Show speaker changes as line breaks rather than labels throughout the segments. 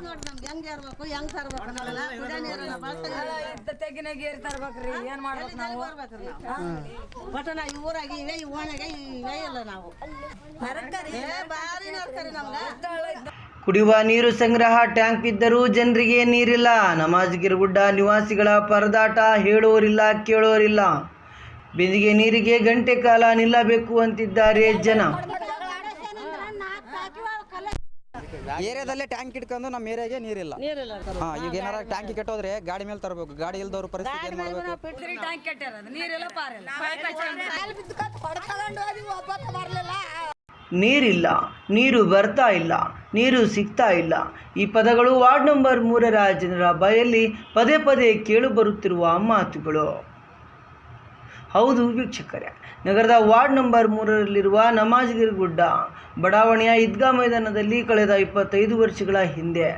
ನೋಡ್ರಿ ನಮ್ಗೆ ಹೆಂಗ್ ಇರ್ಬೇಕು ಹೆಂಗ್ ತರ್ಬೇಕು ನಾವೆಲ್ಲ ಕುಡಿಯೋ ನೀರನ್ನ ಬಳಸ್ತಾ
ಇದ್ದ ತೆಗಿನ ಗೇರ್ ತರ್ಬೇಕ್ರಿ ಏನ್ ಮಾಡ್ಬೇಕು ನಾವು?
ಬರ್ಬೇಕ್ರಿ ನಾವು? ನಾ ಈ ಊರಾಗ ಇವೆ ಈ ಓಣೆಗೆ ಇವೇ ಇಲ್ಲ ನಾವು. ಏ, ಭಾರಿ ನೋಡ್ತಾರೆ ನಮ್ಗೆ.
ಕುಡಿಯುವ ನೀರು ಸಂಗ್ರಹ ಟ್ಯಾಂಕ್ ಇದ್ದರೂ ಜನರಿಗೆ ನೀರಿಲ್ಲ. ನಮಾಜ್ಗಿರಗುಡ್ಡ ನಿವಾಸಿಗಳ ಪರದಾಟ ಹೇಳೋರಿಲ್ಲ ಕೇಳೋರಿಲ್ಲ. ಬಿಂದಿಗೆ ನೀರಿಗೆ ಗಂಟೆ ಕಾಲ ನಿಲ್ಲಬೇಕು ಅಂತಿದ್ದಾರೆ ಜನ.
ಏರಿಯಾದಲ್ಲೇ ಟ್ಯಾಂಕ್ ಇಟ್ಕೊಂಡು ನಮ್ಮ ಏರಿಯಾಗೆ ನೀರಿಲ್ಲ.
ನೀರಿಲ್ಲ
ಹಾ ಈಗ ಏನಾರ ಟ್ಯಾಂಕ್ ಕೆಟ್ಟೋದ್ರೆ ಗಾಡಿ ಮೇಲೆ ತರಬೇಕು. ಗಾಡಿ ಇಲ್ದವ್ರ ಪರಿಸ್ಥಿತಿ ಏನ್ ಮಾಡ್ಬೇಕು?
ಟ್ಯಾಂಕ್ ಕೆಟ್ಟಿರೋದು. ನೀರೆಲ್ಲ ಪಾರಿಲ್ಲ.
ನೀರಿಲ್ಲ. ನೀರು ಬರ್ತಾ ಇಲ್ಲ. ನೀರು ಸಿಗ್ತಾ ಇಲ್ಲ. ಈ ಪದಗಳು ವಾರ್ಡ್ ನಂಬರ್ ಮೂರರ ಜನರ ಬಾಯಲ್ಲಿ ಪದೇ ಪದೇ ಕೇಳು ಬರುತ್ತಿರುವ ಮಾತುಗಳು. ಹೌದು ವೀಕ್ಷಕರೇ. ನಗರದ ವಾರ್ಡ್ ನಂಬರ್ ಮೂರರಲ್ಲಿರುವ ನಮಾಜ್ಗಿರಿಗುಡ್ಡ ಬಡಾವಣೆಯ ಈದ್ಗಾ ಮೈದಾನದಲ್ಲಿ ಕಳೆದ ಇಪ್ಪತ್ತೈದು ವರ್ಷಗಳ ಹಿಂದೆ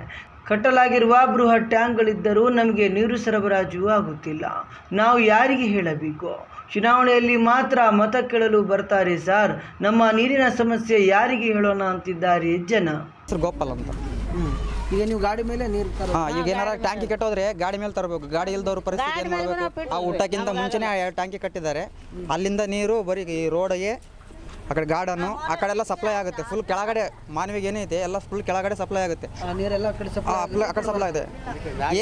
ಕಟ್ಟಲಾಗಿರುವ ಬೃಹತ್ ಟ್ಯಾಂಕ್ಗಳಿದ್ದರೂ ನಮಗೆ ನೀರು ಸರಬರಾಜು ಆಗುತ್ತಿಲ್ಲ. ನಾವು ಯಾರಿಗೆ ಹೇಳಬೇಕು? ಚುನಾವಣೆಯಲ್ಲಿ ಮಾತ್ರ ಮತ ಕೇಳಲು ಬರ್ತಾರೆ ಸರ್. ನಮ್ಮ ನೀರಿನ ಸಮಸ್ಯೆ ಯಾರಿಗೆ ಹೇಳೋಣ ಅಂತಿದ್ದಾರೆ ಜನ.
ಗೋಪಾಲ್ ಅಂತ.
ಈಗ ನೀವು ಗಾಡಿ ಮೇಲೆ ನೀರು ತರ
ಹಾ ಈಗ ಏನಾರ ಟ್ಯಾಂಕಿ ಕಟ್ಟೋದ್ರೆ ಗಾಡಿ ಮೇಲೆ ತರಬೇಕು. ಗಾಡಿ ಇಲ್ದವ್ರ ಪರಿಸ್ಥಿತಿ ಏನ್ ಮಾಡ್ಬೇಕು? ಆ ಊಟಕ್ಕಿಂತ ಮುಂಚೆನೆ ಎರಡು ಟ್ಯಾಂಕಿ ಕಟ್ಟಿದ್ದಾರೆ. ಅಲ್ಲಿಂದ ನೀರು ಬರೀ ಈ ರೋಡಿಗೆ ಆ ಕಡೆ ಗಾರ್ಡನ್ನು ಆ ಕಡೆ ಎಲ್ಲ ಸಪ್ಲೈ ಆಗುತ್ತೆ. ಫುಲ್ ಕೆಳಗಡೆ ಮಾನವಿಗೆ ಏನೈತೆ ಎಲ್ಲ ಫುಲ್ ಕೆಳಗಡೆ ಸಪ್ಲೈ ಆಗುತ್ತೆ.
ಆ ನೀರೆಲ್ಲ ಆ ಕಡೆ ಸ್ವಲ್ಪ
ಆ ಆ ಕಡೆ ಸಪ್ಲೈ ಇದೆ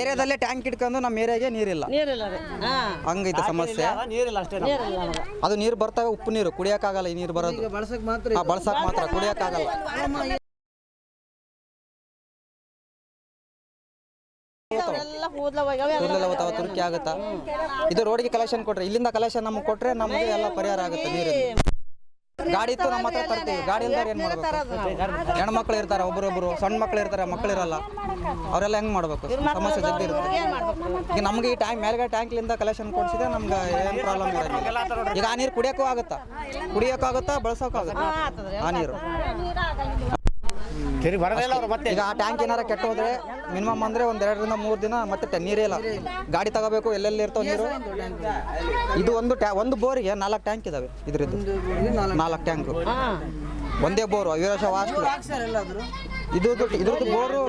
ಏರಿಯಾದಲ್ಲೇ ಟ್ಯಾಂಕ್ ಇಟ್ಕೊಂಡು ನಮ್ಮ ಏರಿಯಾಗೆ ನೀರಿಲ್ಲ.
ನೀರಿಲ್ಲ ರೀ ಹಾ.
ಹಂಗೈತೆ ಸಮಸ್ಯೆ. ಅದು. ನೀರು ಬರ್ತಾವೆ ಉಪ್ಪು ನೀರು ಕುಡಿಯೋಕ್ಕಾಗಲ್ಲ ಈ ನೀರು ಬರೋದು.
ಈಗ ಬಳಸಕ್ ಮಾತ್ರ
ಆ ಬಳಸಕ್ ಮಾತ್ರ ಕುಡಿಯೋಕ್ಕಾಗಲ್ಲ. ಕೂದಲೆಲ್ಲ ತುರ್ಕಿ ಆಗುತ್ತಾ? ಇದು ರೋಡ್ಗೆ ಕಲೆಕ್ಷನ್ ಕೊಟ್ರೆ ಇಲ್ಲಿಂದ ಕಲೆಕ್ಷನ್ ನಮ್ಗೆ ಕೊಟ್ರೆ ನಮಗೆ ಎಲ್ಲ ಪರಿಹಾರ ಆಗುತ್ತೆ ನೀರು ಗಾಡಿ ಇತ್ತು ನಮ್ಮ ಹತ್ರ ತರ್ತೀವಿ. ಗಾಡಿ ಇಲ್ದಾರ ಏನ್ ಮಾಡ್ಬೇಕು? ಹೆಣ್ಮಕ್ಳು ಇರ್ತಾರೆ ಒಬ್ರೊಬ್ರು ಸಣ್ಣ ಮಕ್ಳು ಇರ್ತಾರೆ ಮಕ್ಳು ಇರಲ್ಲ ಅವರೆಲ್ಲ ಹೆಂಗ್ ಮಾಡ್ಬೇಕು? ಸಮಸ್ಯೆ ಜೊತೆ ಇರುತ್ತೆ. ಈಗ ನಮ್ಗೆ ಈ ಟ್ಯಾಂಕ್ ಮೇಲ್ಗಡೆ ಟ್ಯಾಂಕ್ಲಿಂದ ಕಲೆಕ್ಷನ್ ಕೊಡ್ಸಿದ್ರೆ ನಮ್ಗೆ ಏನು ಪ್ರಾಬ್ಲಮ್ ಇರೋದಿಲ್ಲ. ಈಗ ಆ ನೀರು ಕುಡಿಯಕ್ಕೂ ಆಗುತ್ತಾ? ಕುಡಿಯೋಕ್ಕೂ ಇಲ್ಲ ನೀರು ಈಗ ಆ ಟ್ಯಾಂಕ್ ಏನಾರ ಕೆಟ್ಟ ಹೋದ್ರೆ ಮಿನಿಮಮ್ ಅಂದ್ರೆ ಒಂದ್ ಎರಡರಿಂದ ಮೂರು ದಿನ ಮತ್ತೆ ಟ- ನೀರೇ ಇಲ್ಲ. ಗಾಡಿ ತಗೋಬೇಕು ಎಲ್ಲೆಲ್ಲಿ ಇರ್ತಾವ ನೀರು. ಇದು ಒಂದು ಟ್ಯಾ ಒಂದು ಬೋರಿಗೆ ನಾಲ್ಕು ಟ್ಯಾಂಕ್ ಇದಾವೆ ಇದ್ರದ್ದು. ನಾಲ್ಕು ಟ್ಯಾಂಕ್. ಒಂದೇ ಬೋರು ವೀರಶ ವಾಸ್ಟ್
ಸರ್ ಎಲ್ಲಾದ್ರು?
ಇದು ಇದ್ರದ್ದು ಬೋರು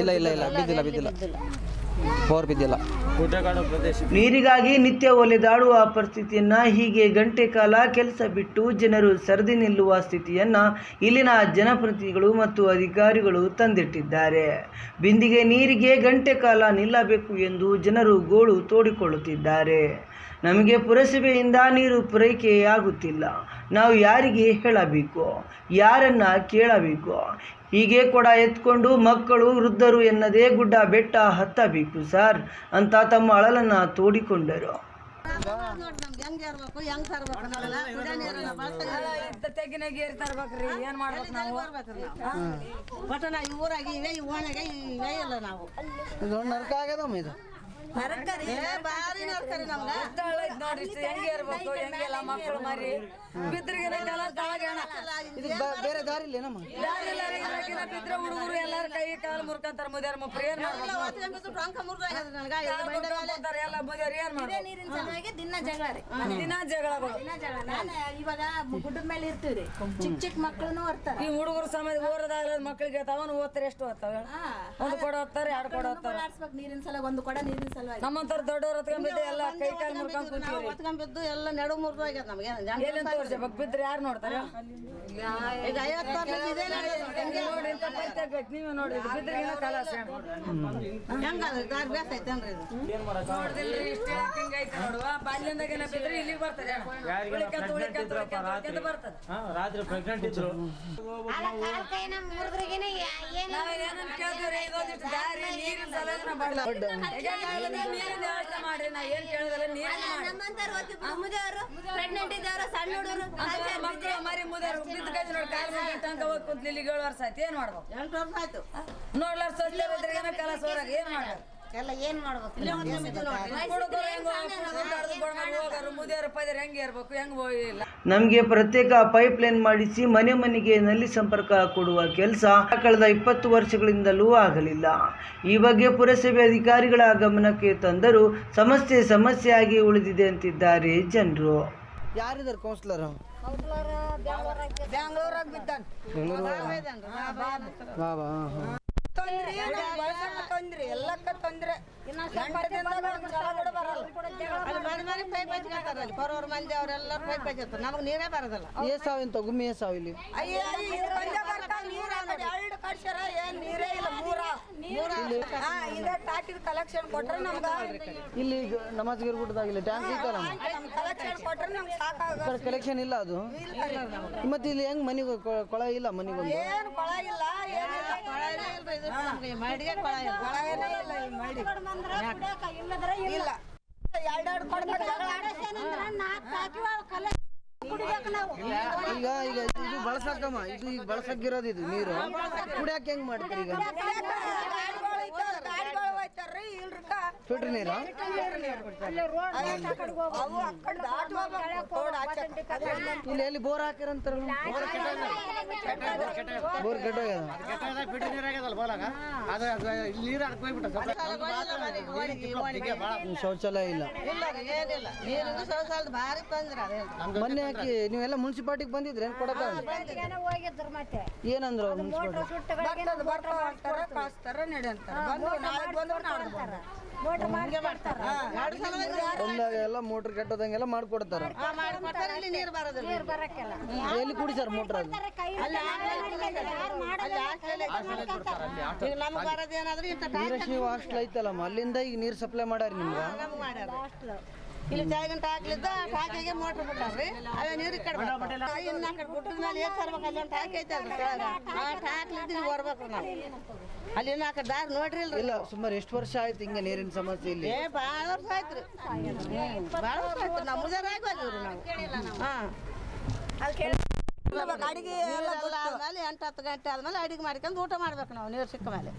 ಇಲ್ಲ ಇಲ್ಲ ಇಲ್ಲ ಬಿದ್ದಿಲ್ಲ ಬಿದ್ದಿಲ್ಲ. ಬೋರ್ ಬಿದ್ದಿಲ್ಲ.
ನೀರಿಗಾಗಿ ನಿತ್ಯ ಒಲೆದಾಡುವ ಪರಿಸ್ಥಿತಿಯನ್ನ ಹೀಗೆ ಗಂಟೆ ಕಾಲ ಕೆಲಸ ಬಿಟ್ಟು ಜನರು ಸರದಿ ನಿಲ್ಲುವ ಸ್ಥಿತಿಯನ್ನ ಇಲ್ಲಿನ ಜನಪ್ರತಿನಿಧಿಗಳು ಮತ್ತು ಅಧಿಕಾರಿಗಳು ತಂದಿಟ್ಟಿದ್ದಾರೆ. ಬಿಂದಿಗೆ ನೀರಿಗೆ ಗಂಟೆ ಕಾಲ ನಿಲ್ಲಬೇಕು ಎಂದು ಜನರು ಗೋಳು ತೋಡಿಕೊಳ್ಳುತ್ತಿದ್ದಾರೆ. ನಮಗೆ ಪುರಸಭೆಯಿಂದ ನೀರು ಪೂರೈಕೆಯಾಗುತ್ತಿಲ್ಲ. ನಾವು ಯಾರಿಗೆ ಹೇಳಬೇಕು? ಯಾರನ್ನ ಕೇಳಬೇಕು? ಹೀಗೆ ಕೊಡ ಎತ್ಕೊಂಡು ಮಕ್ಕಳು ವೃದ್ಧರು ಎನ್ನದೇ ಗುಡ್ಡ ಬೆಟ್ಟ ಹತ್ತಬೇಕು ಸರ್ ಅಂತ ತಮ್ಮ ಅಳಲನ್ನ ತೋಡಿಕೊಂಡರು.
ಬಾರಿ ನೋಡ್ತಾರೆ ನಮ್ಗೆ.
ನೋಡ್ರಿ ಹೆಂಗೆ ಇರ್ಬೇಕು ಹೆಂಗೆಲ್ಲ ಮಕ್ಕಳು ಮರಿ. ಬಿದ್ರಿಗಿನ ಕಾಲ ತಳಗಣ
ಇದು ಬೇರೆ ದಾರಿ ಇಲ್ಲೇನಮ್ಮ
ಬಿದ್ರೆ ಹುಡುಗರು ಎಲ್ಲಾರು ಕೈ ಕಾಲು ಮುರ್ಕಂತಾರ ಮುದ್ಯಾರ ಏನ್ ಎಲ್ಲ ಮುದ್ಯಾರ
ದಿನ ಜಗಳ ರೀ.
ದಿನ ಜಗಳಗಳು
ಇವಾಗ ಗುಡ್ಡದ ಮೇಲೆ ಇರ್ತೀವ್ರಿ. ಚಿಕ್ಕ ಚಿಕ್ಕ ಮಕ್ಕಳನ್ನು ಓದ್ತಾರೆ
ಈ ಹುಡುಗರು ಸಮಯ ಓರದಾಗಲ್ಲ ಮಕ್ಕಳಿಗೆ ಅವನು ಓದ್ತಾರೆ ಎಷ್ಟು ಓದ್ತಾವ ಒಂದು ಕೊಡ ಓದ್ತಾರೆ ಎರಡು ಕೊಡ ಓದ್ತಾರೆ
ನೀರಿನ ಸಲ ಒಂದು ಕೊಡ ನೀರಿನ ಸಲ
ನಮ್ಮಂತರ ದೊಡ್ಡವ್ರ ಹೊತ್ಕೊಂಡ್ಬಿದ್ದು ಎಲ್ಲ ಕೈ ಕಾಲು ಮುರ್ಕೊಂಡ್
ಎಲ್ಲ ನಡು ಮುರ್ದಾಗ್ಯದ ನಮ್ಗೆ.
ತೋರ್ಸ್ಬೇಕು ಬಿದ್ರೆ ಯಾರು ನೋಡ್ತಾರೆ?
ಈಗ ಐವತ್ತು ಇದೇ ನಡೆಯೋದು
ಇಂಥ ಪೈತೆ ನೀವೇ
ಹೆಂಗದ ದಾರಿ ಬೇಸ್ ಐತೇನ್ರಿ
ನೋಡ್ದಿಲ್ರಿ ಇಷ್ಟ ಹಿಂಗೈತೆ ನೋಡುವ ಬಾಲ್ಯದಾಗ ಏನ ಬಿದ್ರೆ ಇಲ್ಲಿಗೆ ಬರ್ತಾರೆ ಉಳಿಕಂತ ಉಳಿಕಂತ ಉಳಿಕಂತ ಉಳಿಕಂತ ಬರ್ತದೆ.
ರಾತ್ರಿ ಪ್ರೆಗ್ನೆಂಟ್ ಇದ್ರು.
ದಾರಿ ನೀರಿನ ನೀರಿನ ವ್ಯವಸ್ಥೆ ಮಾಡ್ರಿ. ನಾ ಏನ್ ಕೇಳಿದ್ರೆ ನೀರಿನ
ಪ್ರೆಗ್ನೆಂಟ್ ಇದ್ದವರು ಸಣ್ಣ ಹುಡುಗರು
ಅಂತ ಮಕ್ಕಳು ಮರಿ ಮುದಾರ ಬಿದ್ದ ಕೈ ನೋಡಿ ಕಾಲ್ ಮುಗಿದ ತನಕ ಹೋಗಿ ಕುಂತ ಇಲ್ಲಿಗೆ ಏಳು ವರ್ಷ ಆಯ್ತು ಏನ್ ಮಾಡ್ಬೇಕು?
ಎಂಟು ವರ್ಷ ಆಯ್ತು.
ನೋಡ್ಲಾರ ಸ್ವಚ್ಛ ಬಿದ್ರಿಗೇನ ಕಲಸ ಹೊರಗೆ ಏನ್ ಮಾಡ್ಬೇಕು?
ಎಲ್ಲ ಏನ್ ಮಾಡ್ಬೇಕು?
ಹುಡುಗರು ಹೆಂಗ್ ಹೋಗಾರು ಮುದಿಯರು ಪದಿಯರು ಹೆಂಗೆ ಇರ್ಬೇಕು ಹೆಂಗ್ ಇಲ್ಲ.
ನಮಗೆ ಪ್ರತ್ಯೇಕ ಪೈಪ್ ಲೈನ್ ಮಾಡಿಸಿ ಮನೆ ಮನೆಗೆ ನಲ್ಲಿ ಸಂಪರ್ಕ ಕೊಡುವ ಕೆಲಸ ಕಳೆದ ಇಪ್ಪತ್ತು ವರ್ಷಗಳಿಂದಲೂ ಆಗಲಿಲ್ಲ. ಈ ಬಗ್ಗೆ ಪುರಸಭೆ ಅಧಿಕಾರಿಗಳ ಗಮನಕ್ಕೆ ತಂದರೂ ಸಮಸ್ಯೆ ಸಮಸ್ಯೆಯಾಗಿ ಉಳಿದಿದೆ ಅಂತಿದ್ದಾರೆ ಜನರು.
ಯಾರಿದ್ದಾರೆ ಕೌನ್ಸಿಲರ್
ಬ್ಯಾಂಗ್ಳೂರಾಗ ಬಿದ್ದಾನೆ. ಬಾಬಾ ತೊಂದ್ರೆ ತೊಂದ್ರೆ ಬರೋರ್ ಮಂದಿ ಅವರೆಲ್ಲ ಪೈಪ್ ಬಜತ್ತ ನಮಗ್ ನೀರೇ ಬರೋದಲ್ಲ.
ಏ ಸಾವಿನ ತಗುಮ್ಮಿ ಏ
ಎರಡು ಏನ್ ನೀರೇ ಇಲ್ಲ. ಹಾ ಇದೇ ಟಾಕಿದ ಕಲೆಕ್ಷನ್ ಕೊಟ್ರೆ ನಮ್ಗ
ಇಲ್ಲಿ ನಮಾಜ್ಗಿರ್ ಗಿರ್ಬಿಟ್ಟದಾಗ ಇಲ್ಲಿ ಟ್ಯಾಂಕ್ ಇತ್ತಲ್ಲ
ನಮ್ ಕಲೆಕ್ಷನ್ ಕೊಟ್ರೆ ನಮ್ಗೆ ಸಾಕಾಗ
ಕಲೆಕ್ಷನ್ ಇಲ್ಲ ಅದು. ಮತ್ತೆ ಇಲ್ಲಿ ಹೆಂಗ್ ಮನೆಗೆ ಕೊಳ ಇಲ್ಲ ಮನಿಗೊಂದು
ಏನು ಕೊಳ ಇಲ್ಲ ಏನಿಲ್ಲ
ಕೊಳನೇ ಇಲ್ರಿ ಇದು ನಮ್ಗೆ ಈ ಮಡಿಗೆ ಕೊಳ ಇಲ್ಲ.
ಇಲ್ಲ ಈ ಮಡಿ.
ಇಲ್ಲದ್ರೆ
ಇಲ್ಲ. ಎರಡೆರಡು ಕೊಡ್ಬೇಕು ಜಗಳ
ನಾವು
ಈಗ ಈಗ ಇದು ಬಳಸಕ್ಕಮ್ಮ ಇದು ಈಗ ಬಳಸಕ್ಕಿರೋದು ಇದು ನೀರು. ಕುಡಿಯಕ್ಕೆ ಹೆಂಗ್ ಮಾಡ್ತೀರಿ ಈಗ? ಫಿಲ್ಟರ್ ನೀರು. ಇಲ್ಲಿ ಎಲ್ಲಿ ಬೋರ್ ಹಾಕಿರಂತಾರ ಬೋರ್ ಶೌಚಾಲಯ ಇಲ್ಲ. ಮೊನ್ನೆ ಹಾಕಿ ನೀವೆಲ್ಲ ಮುನ್ಸಿಪಾಲ್ಟಿಗೆ ಬಂದಿದ್ರೆ ಏನ್ ಕೊಡಕ
ಹೋಗಿದ್ರು ಮತ್ತೆ.
ಏನಂದ್ರು ಮುನ್ಸಿಪಾಲ್ಟಿ
ಮೋಟ್ರ್ ಮಾಡಿ ಮಾಡ್ತಾರ.
ಬಂದಾಗ ಎಲ್ಲ ಮೋಟ್ರ್ ಕೆಟ್ಟದಂಗೆಲ್ಲ ಮಾಡ್ಕೊಡ್ತಾರ.
ಇಲ್ಲಿ ನೀರು ಬರೋದಿಲ್ಲ.
ನೀರ್ ಬರಕ್ಕೆಲ್ಲ.
ಎಲ್ಲಿ ಕುಡಿಸ್ಯಾರ ಮೋಟ್ರ್ ಅದು
ಕೈ
ಅಲ್ಲಿ ಹಾಸ್ಟೆಲ್ ಈಗ ನಮ್ಗೆ ಬರೋದೇನಾದ್ರೂ ಇಂಥ
ನೀರಶಿವ ಹಾಸ್ಟೆಲ್ ಐತಲ್ಲಮ್ಮ ಅಲ್ಲಿಂದ ಈಗ ನೀರ್ ಸಪ್ಲೈ ಮಾಡ್ಯಾರ ನಿಮ್ಗೆ?
ನಮ್ಗೆ ಮಾಡ್ಯಾರ. ಇಲ್ಲಿ ಜಾಗಂಟ ಹಾಕ್ಲಿದ್ದ ಟಾಕಿಗೆ ಮೋಟ್ರ್ ಬಿಟ್ಟಾರ್ರಿ ಅವೇ ನೀರು ಕಡ್ಬೇಕು ಇನ್ನು ಕಡೆ ಗುಡ್ಡದ ಮೇಲೆ ಏನ್ ತರ್ಬೇಕು ಅಲ್ಲಿ ಒಂದು ಟಾಕಿ ಐತೆ ಅಲ್ರಿ ಕೆಳಗ. ಆ ಟಾಕ್ಲಿದ್ದು ಇಲ್ಲಿ ಬರ್ಬೇಕು ನಾವು. ಅಲ್ಲಿ ಇನ್ನು ಆ ಕಡೆ ದಾರಿ ನೋಡ್ರಿ ಇಲ್ರಿ.
ಇಲ್ಲ ಸುಮಾರು ಎಷ್ಟು ವರ್ಷ ಆಯ್ತು ಹಿಂಗೆ ನೀರಿನ ಸಮಸ್ಯೆ ಇಲ್ಲಿ?
ಏ ಭಾಳ ವರ್ಷ ಭಾಳ ಆಯ್ತು ನಾವು ಹಾಂ.
ಅಡಿಗೆ
ಎಲ್ಲ ಆದ್ಮೇಲೆ ಎಂಟು ಹತ್ತು ಗಂಟೆ ಆದ್ಮೇಲೆ ಅಡಿಗೆ ಮಾಡ್ಕೊಂಡು ಊಟ ಮಾಡ್ಬೇಕು ನಾವು ನೀರು ಸಿಕ್ಕ ಮೇಲೆ.